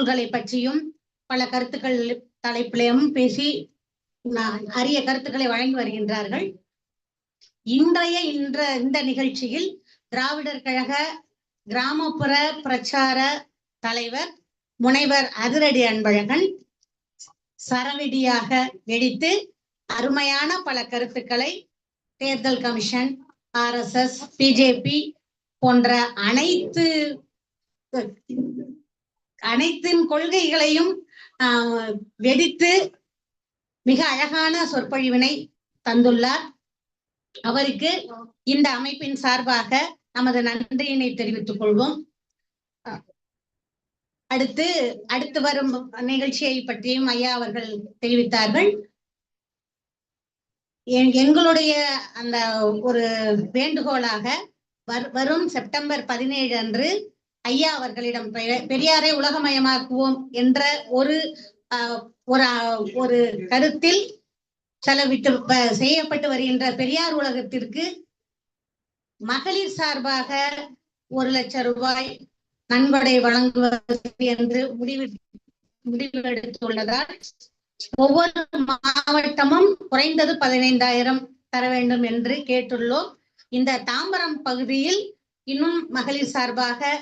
நூல்களை பற்றியும் பல கருத்துக்கள் தலைப்பிலையும் பேசி அரிய கருத்துக்களை வழங்கி வருகின்றார்கள். இன்றைய இன்ற இந்த நிகழ்ச்சியில் திராவிடர் கழக கிராமப்புற பிரச்சார தலைவர் முனைவர் அதிரடி அன்பழகன் சரவெடியாக வெடித்து அருமையான பல கருத்துக்களை தேர்தல் கமிஷன் ஆர்எஸ்எஸ் பிஜேபி போன்ற அனைத்து அனைத்தின் கொள்கைகளையும் ஆஹ், வெடித்து மிக அழகான சொற்பொழிவினை தந்துள்ளார். அவருக்கு இந்த அமைப்பின் சார்பாக நமது நன்றியினை தெரிவித்துக் கொள்வோம். அடுத்து அடுத்து வரும் நிகழ்ச்சியை பற்றியும் ஐயா அவர்கள் தெரிவித்தார்கள். எங்களுடைய அந்த ஒரு வேண்டுகோளாக வரும் செப்டம்பர் பதினேழு அன்று ஐயா அவர்களிடம் பெரியாரை உலகமயமாக்குவோம் என்ற ஒரு ஒரு ஒரு கருத்தில் செலவிட்டு செய்யப்பட்டு வருகின்ற பெரியார் உலகத்திற்கு மகளிர் சார்பாக ஒரு லட்சம் ரூபாய் நன்கொடை வழங்குவது என்று முடிவு முடிவெடுத்துள்ளதால் ஒவ்வொரு மாவட்டமும் குறைந்தது பதினைந்தாயிரம் தர வேண்டும் என்று கேட்டுள்ளோம். இந்த தாம்பரம் பகுதியில் இன்னும் மகளிர் சார்பாக